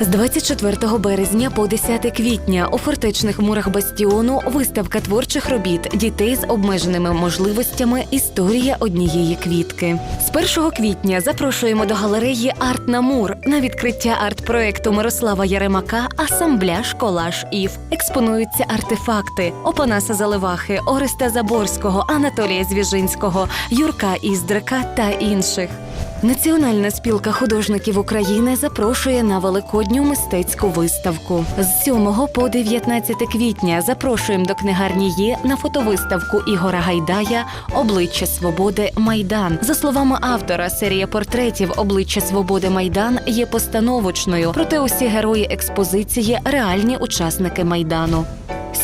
З 24 березня по 10 квітня у фортечних мурах бастіону виставка творчих робіт дітей з обмеженими можливостями Історія однієї квітки. З 1 квітня запрошуємо до галереї Арт на Мур на відкриття арт-проекту Мирослава Яремака Асамбляж Колаж Ів. Експонуються артефакти Опанаса Заливахи, Ореста Заборського, Анатолія Звіжинського, Юрка Іздрика та інших. Національна спілка художників України запрошує на великодню мистецьку виставку. З 7 по 19 квітня запрошуємо до книгарні Є на фотовиставку Ігора Гайдая Обличчя свободи Майдан. За словами автора, серія портретів Обличчя свободи Майдан є постановочною, проте усі герої експозиції реальні учасники майдану.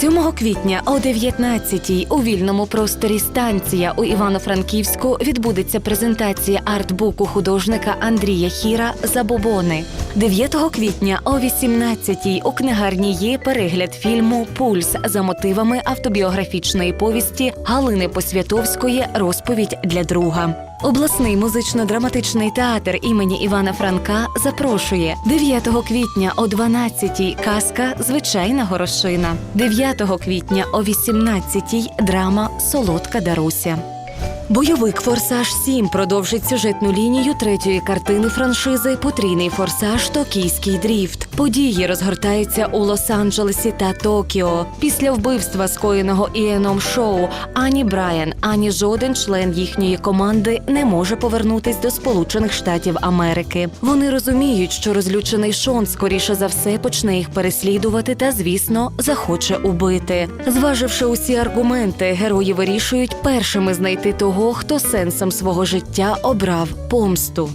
7 квітня о 19-й у вільному просторі станція у Івано-Франківську відбудеться презентація артбуку художника Андрія Хіра Забобони. 9 квітня о 18-й у книгарні є перегляд фільму Пульс за мотивами автобіографічної повісті Галини Посвятовської Розповідь для друга. Обласний музично-драматичний театр імені Івана Франка запрошує 9 квітня о 12-й казка Звичайна горошина, 9 квітня о 18-й драма Солодка Даруся. Бойовик Форсаж 7 продовжить сюжетну лінію третьої картини франшизи Потрійний форсаж Токійський дріфт. Події розгортаються у Лос-Анджелесі та Токіо. Після вбивства скоєного Іеном Шоу ані Брайан, ані жоден член їхньої команди не може повернутись до Сполучених Штатів Америки. Вони розуміють, що розлючений Шон скоріше за все почне їх переслідувати та, звісно, захоче убити. Зваживши усі аргументи, герої вирішують першими знайти того, хто сенсом свого життя обрав помсту.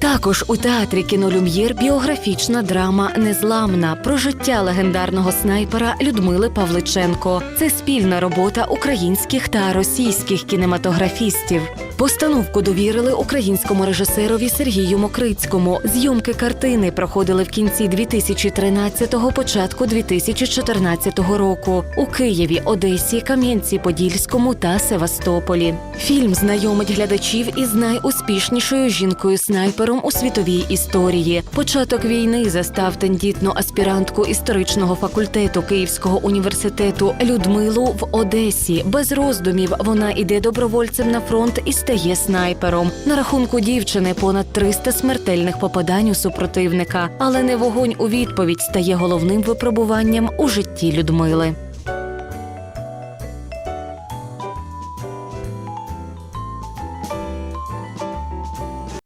Також у театрі кінолюм'єр біографічна драма Незламна про життя легендарного снайпера Людмили Павличенко. Це спільна робота українських та російських кінематографістів. Постановку довірили українському режисерові Сергію Мокрицькому. Зйомки картини проходили в кінці 2013-го, початку 2014 року у Києві, Одесі, Кам'янці-Подільському та Севастополі. Фільм знайомить глядачів із найуспішнішою жінкою снайпером у світовій історії. Початок війни застав тендітну аспірантку історичного факультету Київського університету Людмилу в Одесі. Без роздумів вона іде добровольцем на фронт і стає снайпером. На рахунку дівчини понад 300 смертельних попадань у супротивника, але не вогонь у відповідь стає головним випробуванням у житті Людмили.